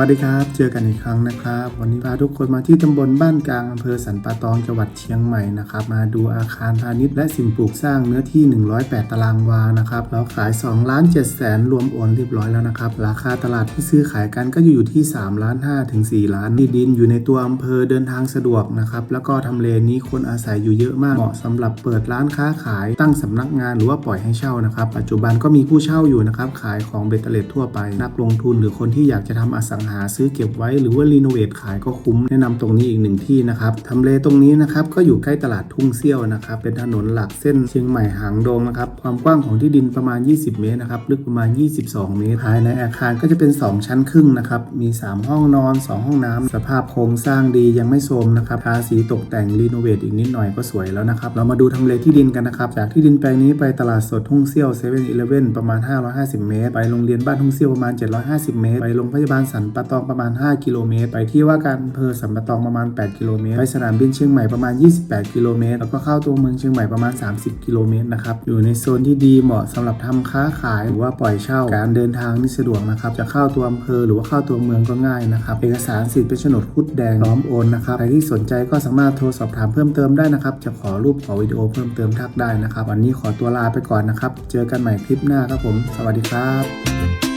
วัสดีครับ เจอกันอีกครั้งนะครับ วันนี้พาทุกคนมาที่ตำบลบ้านกลางอำเภอสันป่าตองจังหวัดเชียงใหม่นะครับ มาดูอาคารพาณิชย์และสิ่งปลูกสร้างเนื้อที่ 108 ตารางวานะครับเราขาย2ล้าน7แสนรวมโอนเรียบร้อยแล้วนะครับ ราคาตลาดที่ซื้อขายกันก็อยู่ที่3ล้าน5ถึง4ล้านที่ดินอยู่ในตัวอำเภอเดินทางสะดวกนะครับแล้วก็ทำเลนี้คนอาศัยอยู่เยอะมากเหมาะสำหรับเปิดร้านค้าขายตั้งสำนักงานหรือว่าปล่อยให้เช่านะครับ ปัจจุบันก็มีผู้เช่าอยู่นะครับขายของเบตเตอร์เลทั่วไปนักลงทุนหรือคนที่อยากจะทำอสังหาซื้อเก็บไว้หรือว่ารีโนเวทขายก็คุ้มแนะนำตรงนี้อีกหนึ่งที่นะครับทำเลตรงนี้นะครับก็อยู่ใกล้ตลาดทุ่งเซี่ยวนะครับเป็นถนนหลักเส้นเชียงใหม่หางดงนะครับความกว้างของที่ดินประมาณ 20 เมตรนะครับลึกประมาณ 22 เมตรภายในอาคารก็จะเป็น 2 ชั้นครึ่งนะครับมี 3 ห้องนอน 2 ห้องน้ำสภาพโครงสร้างดียังไม่โทรมนะครับทาสีตกแต่งรีโนเวทอีกนิดหน่อยก็สวยแล้วนะครับเรามาดูทำเลที่ดินกันนะครับจากที่ดินแปลงนี้ไปตลาดสดทุ่งเซี่ยวเซเว่นอีเลฟเว่นประมาณ 550 เมตร ไปโรงเรียนบ้านทุ่งเซี่ยวประมาณ 750 เมตร ไปโรงพยาบาลสันปะตองประมาณ 5 กิโลเมตร ไปที่ว่าการอำเภอสันปะตองประมาณ 8 กิโลเมตร ไปสนามบินเชียงใหม่ประมาณ 28 กิโลเมตร แล้วก็เข้าตัวเมืองเชียงใหม่ประมาณ 30 กิโลเมตรนะครับ อยู่ในโซนที่ดีเหมาะสำหรับทำค้าขายหรือว่าปล่อยเช่า การเดินทางนี่สะดวกนะครับ จะเข้าตัวอำเภอหรือว่าเข้าตัวเมืองก็ง่ายนะครับ เอกสารสิทธิ์เป็นโฉนดคุดแดงพร้อมโอนนะครับ ใครที่สนใจก็สามารถโทรสอบถามเพิ่มเติมได้นะครับ จะขอรูปขอวิดีโอเพิ่มเติมทักได้นะครับ วันนี้ขอตัวลาไปก่อนนะครับ เจอกันใหม่คลิปหน้าครับผม สวัสดีครับ